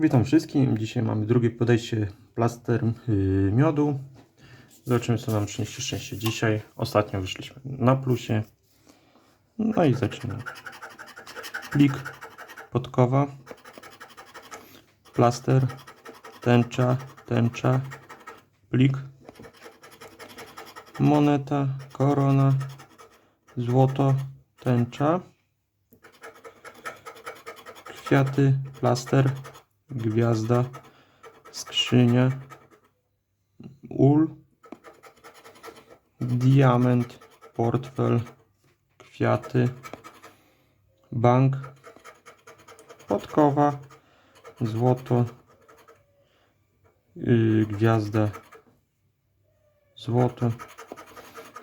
Witam wszystkim. Dzisiaj mamy drugie podejście plaster yy, miodu. Zobaczymy co nam przyniesie szczęście dzisiaj. Ostatnio wyszliśmy na plusie. No i zaczynamy. Plik podkowa. Plaster. Tęcza. Tęcza. Plik. Moneta. Korona. Złoto. Tęcza. Kwiaty. Plaster gwiazda, skrzynia, ul, diament, portfel, kwiaty, bank, podkowa, złoto, yy, gwiazda, złoto,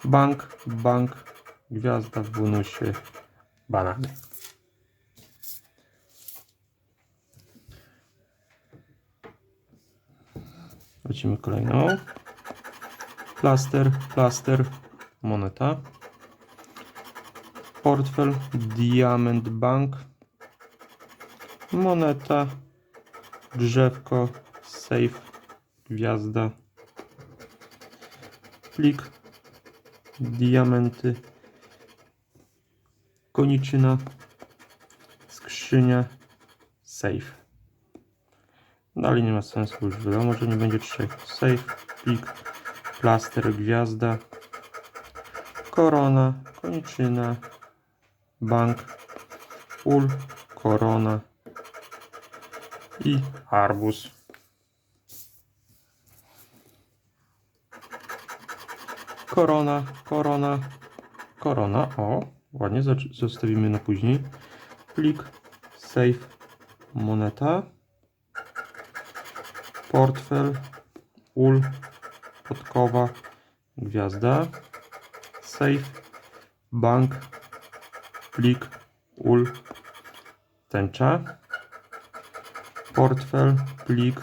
bank, bank, gwiazda w bonusie, banany. Lecimy kolejną. Plaster, plaster, moneta. Portfel, diament bank. Moneta, drzewko, safe, gwiazda. Plik, diamenty, koniczyna, skrzynia, safe. Dalej nie ma sensu, już wiadomo, że nie będzie trzech. Safe, plik, plaster, gwiazda, korona, koniczyna, bank, ul, korona i arbuz. Korona, korona, korona. O, ładnie, zostawimy na później. Plik, safe, moneta portfel, ul, podkowa, gwiazda, safe, bank, plik, ul, tęcza, portfel, plik,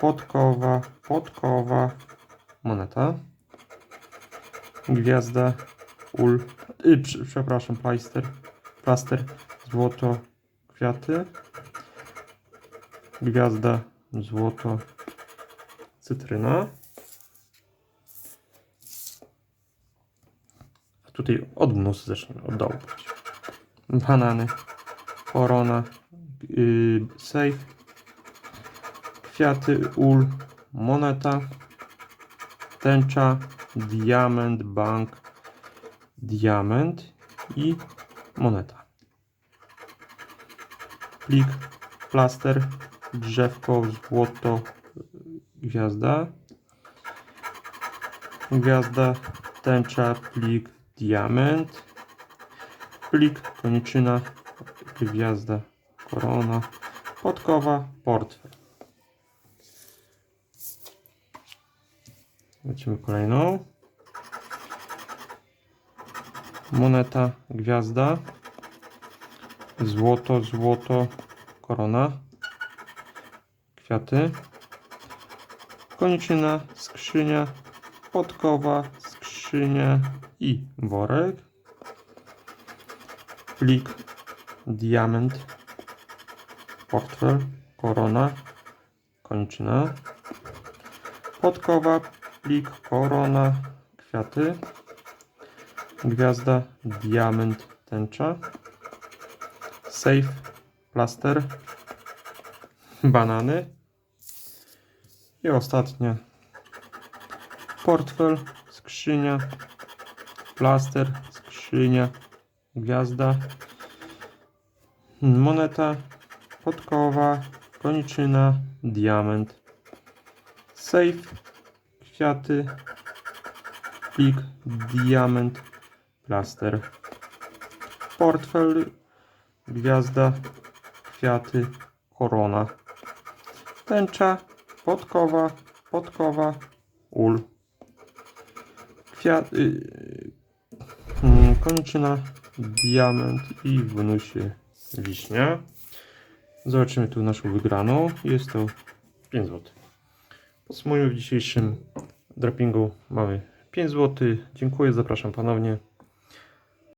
podkowa, podkowa, moneta, gwiazda, ul, y, prze- przepraszam, plaster, plaster, złoto, kwiaty, gwiazda, złoto, cytryna. A tutaj od mus zacznijmy, od dołu. Banany, korona, yy, safe, kwiaty, ul, moneta, tęcza, diament, bank, diament i moneta. Plik, plaster, drzewko, złoto, gwiazda. Gwiazda, tęcza, plik, diament. Plik, koniczyna, gwiazda, korona, podkowa, portfel. Lecimy kolejną. Moneta, gwiazda. Złoto, złoto, korona kwiaty, koniczyna, skrzynia, podkowa, skrzynia i worek, plik, diament, portfel, korona, koniczyna, podkowa, plik, korona, kwiaty, gwiazda, diament, tęcza, safe, plaster, banany. I ostatnie. Portfel, skrzynia, plaster, skrzynia, gwiazda, moneta, podkowa, koniczyna, diament, safe, kwiaty, plik, diament, plaster, portfel, gwiazda, kwiaty, korona tęcza, podkowa, podkowa, ul, kwiat, yy, kończyna, diament i w bonusie wiśnia. Zobaczymy tu naszą wygraną. Jest to 5 zł. Podsumujmy w dzisiejszym drapingu mamy 5 zł. Dziękuję, zapraszam ponownie.